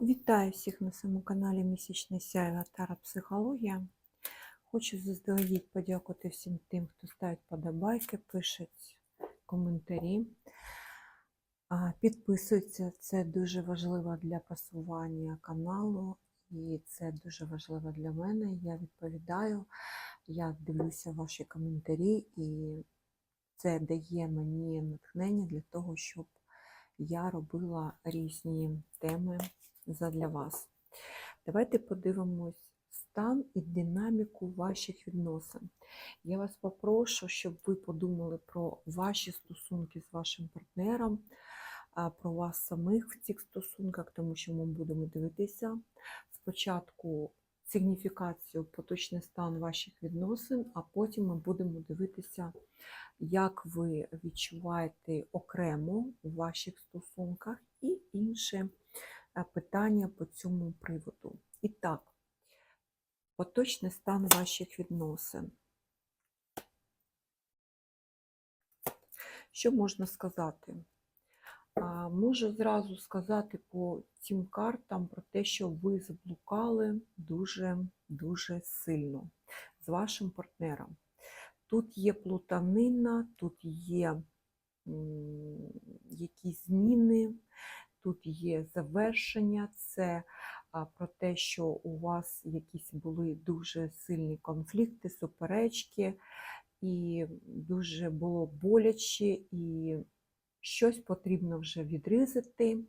Вітаю всіх на своєму каналі Місячне Сяйва Тара Психологія. Хочу заздалегідь подякувати всім тим, хто ставить подобайки, пишуть коментарі, а, підписуються. Це дуже важливо для просування каналу, і це дуже важливо для мене. Я відповідаю, я дивлюся ваші коментарі, і це дає мені натхнення для того, щоб я робила різні теми задля вас. Давайте подивимось стан і динаміку ваших відносин. Я вас попрошу, щоб ви подумали про ваші стосунки з вашим партнером, про вас самих в цих стосунках, тому що ми будемо дивитися спочатку сигніфікацію, поточний стан ваших відносин, а потім ми будемо дивитися, як ви відчуваєте окремо у ваших стосунках і інші е, питання по цьому приводу. І так, поточний стан ваших відносин. Що можна сказати? Можу зразу сказати по цим картам про те, що ви заблукали дуже-дуже сильно з вашим партнером. Тут є плутанина, тут є якісь зміни, тут є завершення, це про те, що у вас якісь були дуже сильні конфлікти, суперечки, і дуже було боляче, і щось потрібно вже відрізати,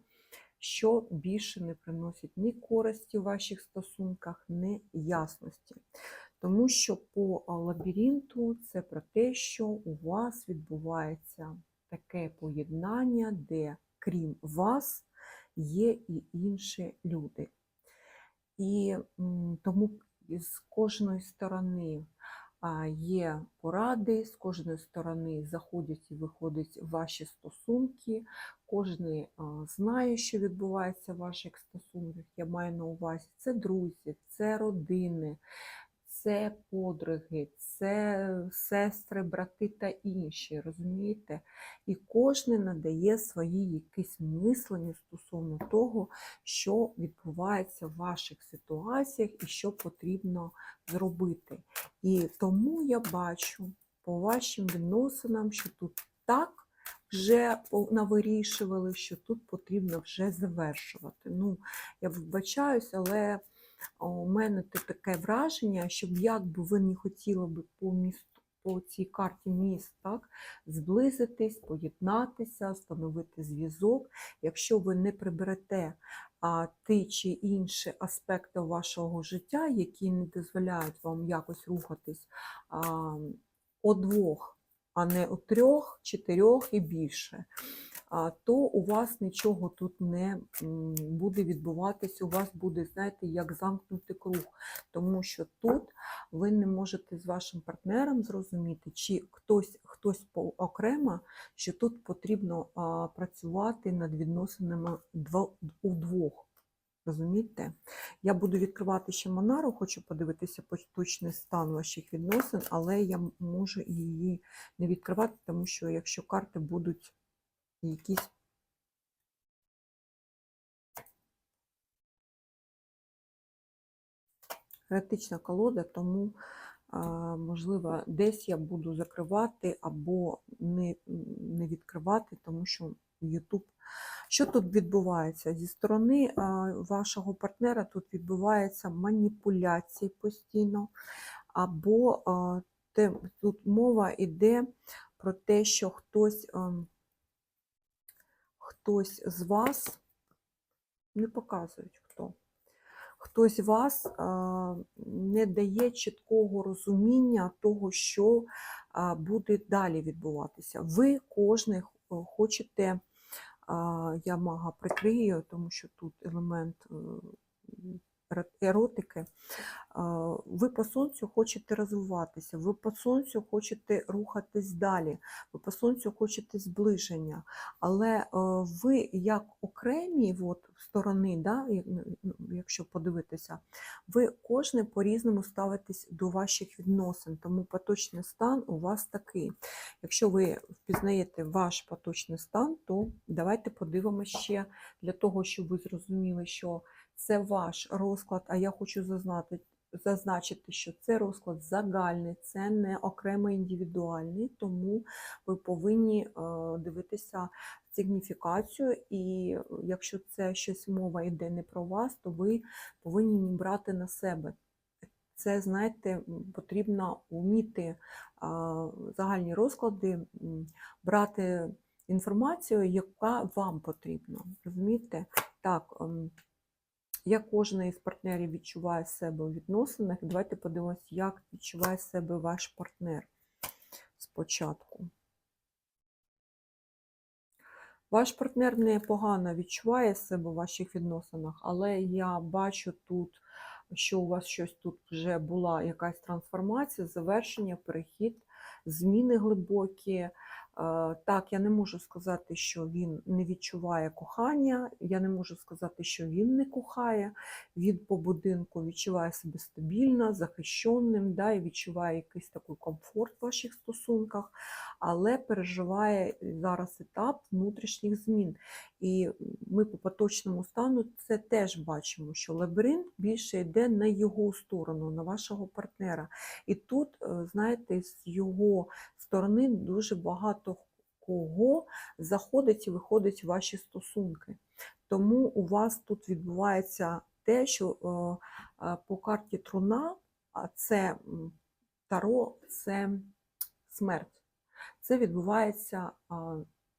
що більше не приносить ні користі в ваших стосунках, ні ясності. Тому що по лабіринту це про те, що у вас відбувається таке поєднання, де крім вас є і інші люди. І тому з кожної сторони є поради, з кожної сторони заходять і виходять ваші стосунки, кожен знає, що відбувається в ваших стосунках. Я маю на увазі це друзі, це родини, це подруги, це сестри, брати та інші, розумієте? І кожен надає свої якісь мислення стосовно того, що відбувається в ваших ситуаціях і що потрібно зробити. І тому я бачу по вашим відносинам, що тут так вже навирішували, що тут потрібно вже завершувати. Ну, я вибачаюсь, але у мене таке враження, щоб як би ви не хотіли би по місту. По цій карті міст, так, зблизитись, поєднатися, встановити зв'язок. Якщо ви не приберете а, ті чи інші аспекти вашого життя, які не дозволяють вам якось рухатись а, о двох, а не у трьох, чотирьох і більше, то у вас нічого тут не буде відбуватись, у вас буде, знаєте, як замкнутий круг, тому що тут ви не можете з вашим партнером зрозуміти, чи хтось, хтось окремо, що тут потрібно працювати над відносинами дво- удвох. Розумієте? Я буду відкривати ще Монару, хочу подивитися поточний стан ваших відносин, але я можу її не відкривати, тому що якщо карти будуть якісь Еретична колода, тому, можливо, десь я буду закривати або не, не відкривати, тому що YouTube. Що тут відбувається? Зі сторони вашого партнера тут відбуваються маніпуляції постійно, або тут мова йде про те, що хтось, ем, хтось з вас не показують хто хтось вас не дає чіткого розуміння того, що буде далі відбуватися. Ви кожен хочете, а, я мага прикрию, тому що тут елемент е, еротики. Ви по сонцю хочете розвиватися, ви по сонцю хочете рухатись далі, ви по сонцю хочете зближення. Але е, ви як окремі от, сторони, да, ну, якщо подивитися, ви кожне по-різному ставитесь до ваших відносин, тому поточний стан у вас такий. Якщо ви впізнаєте ваш поточний стан, то давайте подивимося ще для того, щоб ви зрозуміли, що це ваш розклад, а я хочу зазнати. Зазначити, що це розклад загальний, це не окремо індивідуальний, тому ви повинні е, дивитися сигніфікацію, і е, якщо це щось мова йде не про вас, то ви повинні брати на себе. Це, знаєте, потрібно вміти а, загальні розклади брати інформацію, яка вам потрібна. Розумієте? Так, ем, як кожен із партнерів відчуває себе у відносинах, давайте подивимося, як відчуває себе ваш партнер спочатку. Ваш партнер непогано відчуває себе в ваших відносинах, але я бачу тут, що у вас щось тут вже була якась трансформація, завершення, перехід, зміни глибокі. Е, Так, я не можу сказати, що він не відчуває кохання, я не можу сказати, що він не кохає. Він по будинку відчуває себе стабільно, захищеним, да, і відчуває якийсь такий комфорт в ваших стосунках, але переживає зараз етап внутрішніх змін. І ми по поточному стану це теж бачимо, що лабіринт більше йде на його сторону, на вашого партнера. І тут, е, знаєте, з його сторони дуже багато кого заходить і виходить ваші стосунки. Тому у вас тут відбувається те, що е, е, по карті труна, це таро, це смерть. Це відбувається,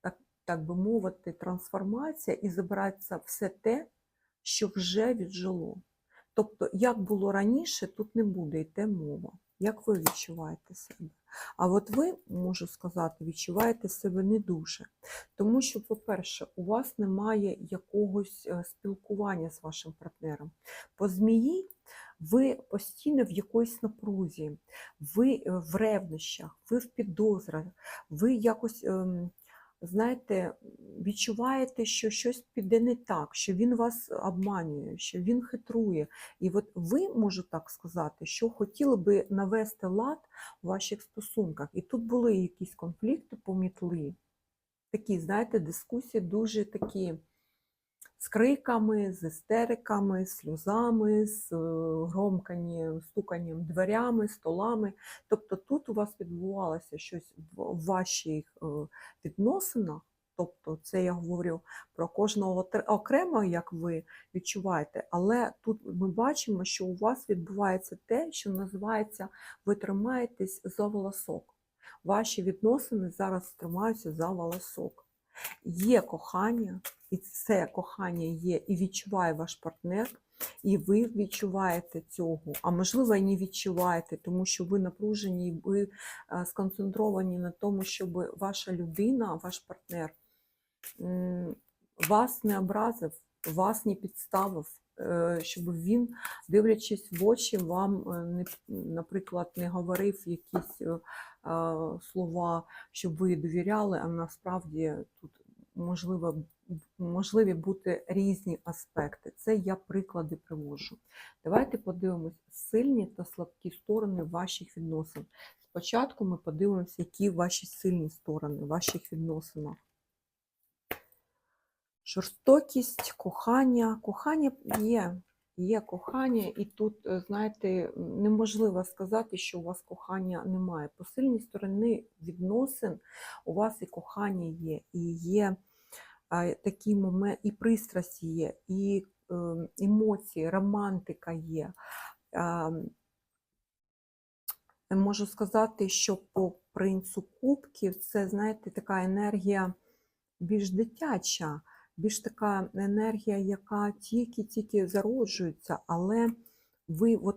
так, так би мовити, трансформація і забирається все те, що вже віджило. Тобто, як було раніше, тут не буде йти мова. Як ви відчуваєте себе? А от ви, можу сказати, відчуваєте себе не дуже. Тому що, по-перше, у вас немає якогось е, спілкування з вашим партнером. По змії ви постійно в якоїсь напрузі, ви е, в ревнощах, ви в підозрах, ви якось. Знаєте, відчуваєте, що щось піде не так, що він вас обманює, що він хитрує. І от ви, можу так сказати, що хотіли би навести лад у ваших стосунках. І тут були якісь конфлікти, помітли. Такі, знаєте, дискусії дуже такі з криками, з істериками, сльозами, з е, громканням, стуканням дверями, столами. Тобто тут у вас відбувалося щось в в ваших е, відносинах. Тобто це я говорю про кожного окремо, як ви відчуваєте, але тут ми бачимо, що у вас відбувається те, що називається ви тримаєтесь за волосок. Ваші відносини зараз тримаються за волосок. Є кохання, і це кохання є, і відчуває ваш партнер, і ви відчуваєте цього, а можливо, і не відчуваєте, тому що ви напружені, і ви е, сконцентровані на тому, щоб ваша людина, ваш партнер вас не образив, вас не підставив, е, щоб він, дивлячись в очі, вам, е, наприклад, не говорив якісь е, слова, щоб ви довіряли, а насправді тут можливо, можливі бути різні аспекти. Це я приклади приводжу. Давайте подивимось сильні та слабкі сторони ваших відносин. Спочатку ми подивимося, які ваші сильні сторони ваших відносинах. Жорстокість, кохання. Кохання є, є кохання, і тут, е, знаєте, неможливо сказати, що у вас кохання немає. По сильній сторони відносин у вас і кохання є, і є такі моменти, і пристрасть є, і е, емоції, романтика є. Можу сказати, що по принцу кубків це, знаєте, така енергія більш дитяча, більш така енергія, яка тільки-тільки зароджується, але ви от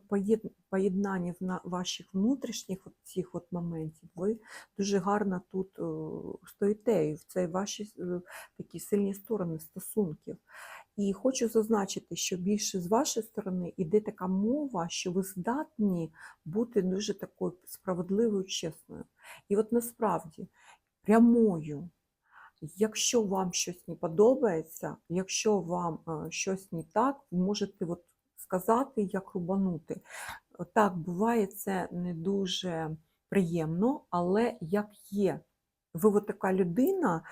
поєднання в ваших внутрішніх от цих от моментів, ви дуже гарно тут е, стоїте, і це ваші е, такі сильні сторони стосунків. І хочу зазначити, що більше з вашої сторони йде така мова, що ви здатні бути дуже такою справедливою, чесною. І от насправді прямою, якщо вам щось не подобається, якщо вам е, щось не так, ви можете от сказати, як рубанути. Так, буває, це не дуже приємно, але як є. Ви от така людина, е,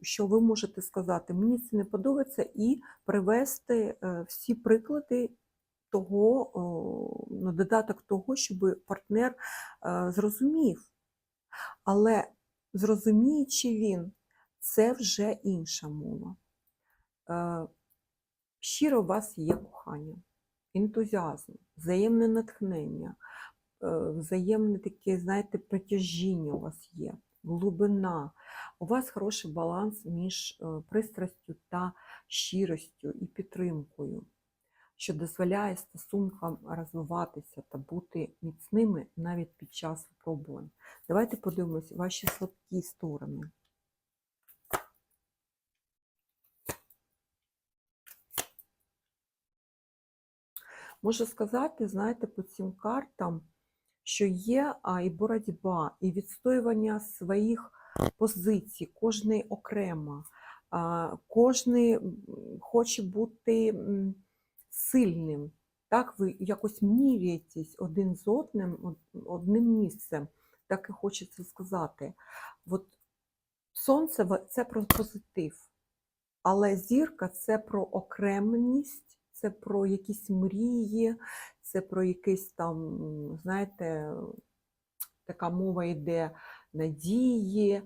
що ви можете сказати, мені це не подобається, і привести е, всі приклади того, на додаток того, щоб партнер зрозумів. Але зрозуміючи він, це вже інша мова. Е, Щиро у вас є кохання, ентузіазм, взаємне натхнення, е, взаємне таке, знаєте, притяжіння у вас є, глибина. У вас хороший баланс між е, пристрастю та щиростю і підтримкою, що дозволяє стосункам розвиватися та бути міцними навіть під час випробувань. Давайте подивимось ваші слабкі сторони. Можу сказати, знаєте, по цим картам, що є а, і боротьба, і відстоювання своїх позицій, кожний окремо, а, кожний хоче бути сильним. Так, ви якось міряєтесь один з одним, одним місцем, так і хочеться сказати. От сонце це про позитив, але зірка це про окремленість, це про якісь мрії, це про якийсь там, знаєте, така мова йде надії.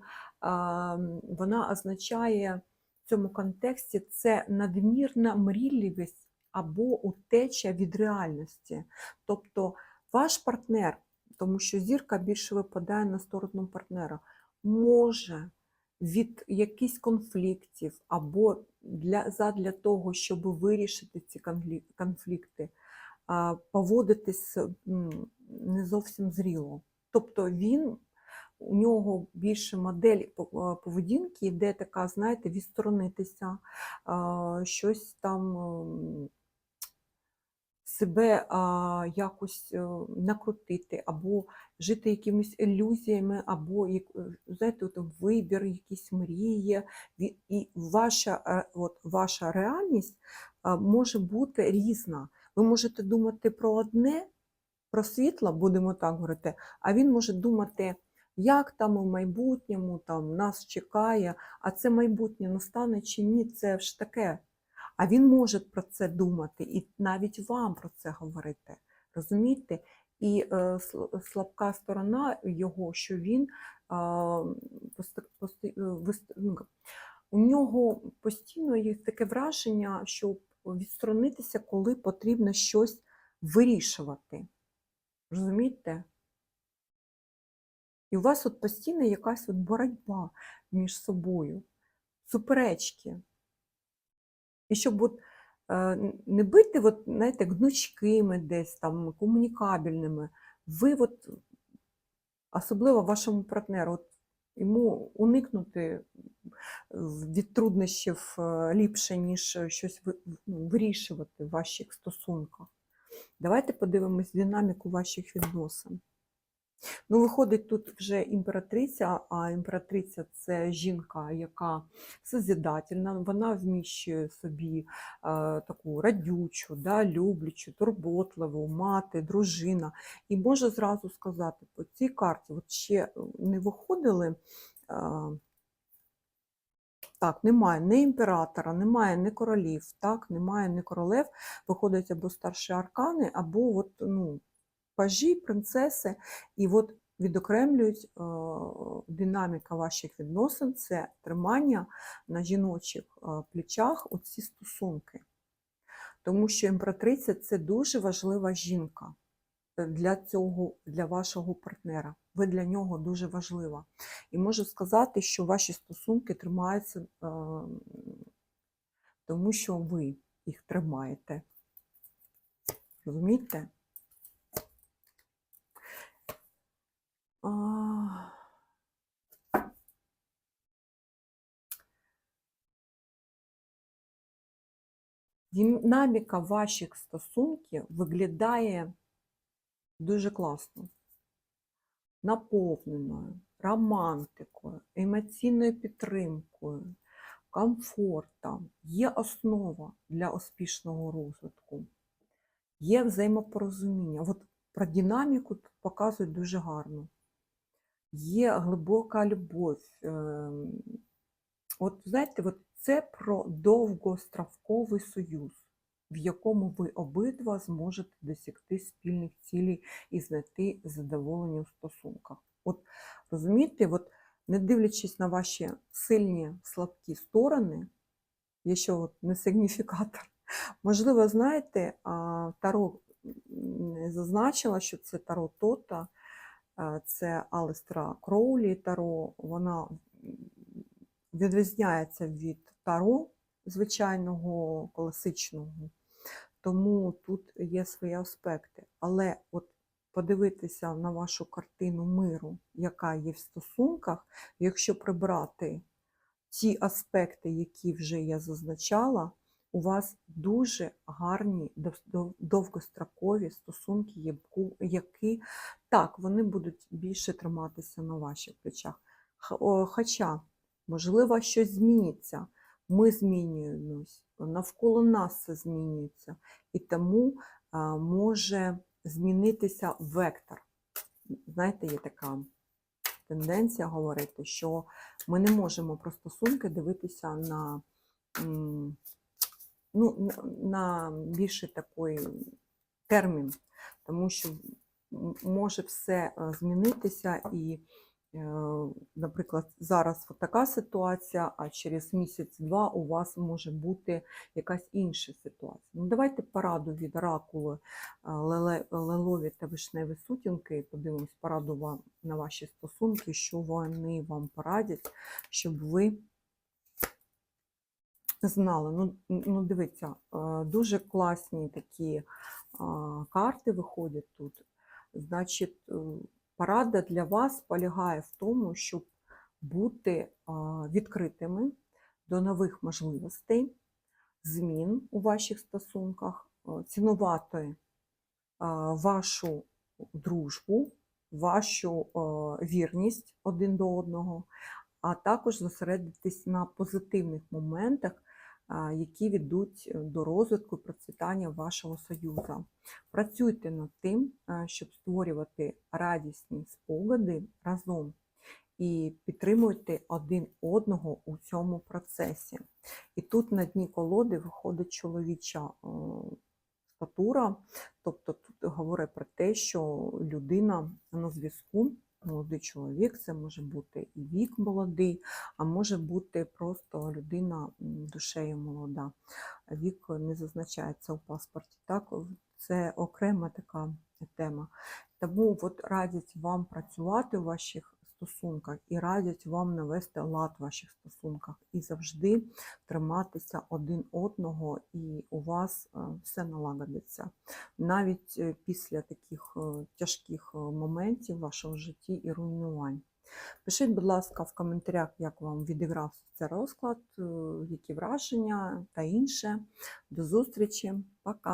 Вона означає в цьому контексті це надмірна мрійливість або утеча від реальності. Тобто ваш партнер, тому що зірка більше випадає на сторону партнера, може від якихось конфліктів або для, задля того, щоб вирішити ці конфлікти, поводитись не зовсім зріло. Тобто він, у нього більше модель по- поведінки, йде така, знаєте, відсторонитися, щось там себе а, якось е, накрутити, або жити якимись ілюзіями, або е, знаєте, от вибір, якісь мрії. І ваша, е, от, ваша реальність може бути різна. Ви можете думати про одне, про світло, будемо так говорити, а він може думати, як там у майбутньому там, нас чекає, а це майбутнє настане чи ні, це ж таке. А він може про це думати і навіть вам про це говорити. Розумієте? І е, слабка сторона його, що він е, ну, у нього постійно є таке враження, що відсторонитися, коли потрібно щось вирішувати. Розумієте? І у вас от постійно якась от боротьба між собою, суперечки. І щоб от, е, не бути, от, знаєте, гнучкими десь там, комунікабельними, ви от, особливо вашому партнеру, от, йому уникнути від труднощів е, ліпше, ніж е, щось ну, вирішувати в ваших стосунках. Давайте подивимось динаміку ваших відносин. Ну, виходить, тут вже імператриця, а імператриця це жінка, яка созидательна, вона вміщує собі е, таку радючу, да, люблячу, турботливу, мати, дружина. І можу зразу сказати, по цій карті от ще не виходили. Е, так, немає ні імператора, немає ні королів, так, немає ні королев, виходять або старші аркани, або от, ну, пажі, принцеси, і от відокремлюють е, динаміка ваших відносин, це тримання на жіночих е, плечах оці стосунки. Тому що імператриця це дуже важлива жінка е, для цього, для вашого партнера. Ви для нього дуже важлива. І можу сказати, що ваші стосунки тримаються, тому що ви їх тримаєте. Розумієте? Динаміка ваших стосунків виглядає дуже класно, наповненою, романтикою, емоційною підтримкою, комфортом. Є основа для успішного розвитку, є взаємопорозуміння. От про динаміку показують дуже гарно. Є глибока любов. ем, От знаєте, от це про довгостроковий союз, в якому ви обидва зможете досягти спільних цілей і знайти задоволення у стосунках. От розумієте, от не дивлячись на ваші сильні слабкі сторони, є ще от не сигніфікатор. Можливо, знаєте, Таро зазначила, що це Таро Тота, а, це Алестра Кроулі Таро, вона відрізняється від Таро звичайного класичного, тому тут є свої аспекти. Але от подивитися на вашу картину миру, яка є в стосунках, якщо прибрати ті аспекти, які вже я зазначала, у вас дуже гарні дов- дов- довгострокові стосунки, які так, вони будуть більше триматися на ваших плечах. Хоча, можливо, щось зміниться. Ми змінюємось, навколо нас все змінюється, і тому може змінитися вектор. Знаєте, є така тенденція говорити, що ми не можемо про стосунки дивитися на, ну, на- більший такий термін, тому що може все е, змінитися і. е, Наприклад, зараз така ситуація, а через місяць-два у вас може бути якась інша ситуація. Ну, давайте пораду від оракулу е, лилові та вишневі сутінки. Подивимось пораду вам на ваші стосунки, що вони вам порадять, щоб ви знали. Ну, ну дивіться, е, дуже класні такі карти виходять тут. Значить, е, порада для вас полягає в тому, щоб бути відкритими до нових можливостей, змін у ваших стосунках, е, цінувати вашу дружбу, вашу е, вірність один до одного, а також зосередитись на позитивних моментах, які ведуть е, до розвитку і процвітання вашого союзу. Працюйте над тим, щоб створювати радісні спогади разом і підтримуйте один одного у цьому процесі. І тут на дні колоди виходить чоловіча статура, тобто тут говорить про те, що людина на зв'язку, молодий чоловік, це може бути і вік молодий, а може бути просто людина душею молода. Вік не зазначається у паспорті. Так, це окрема така тема. Тому от радять вам працювати у ваших стосунках і радять вам навести лад в ваших стосунках і завжди триматися один одного, і у вас е, все налагодиться. Навіть е, після таких е, тяжких моментів в вашому житті і руйнувань. Пишіть, будь ласка, в коментарях, як вам відігрався цей розклад, які враження та інше. До зустрічі. Пока.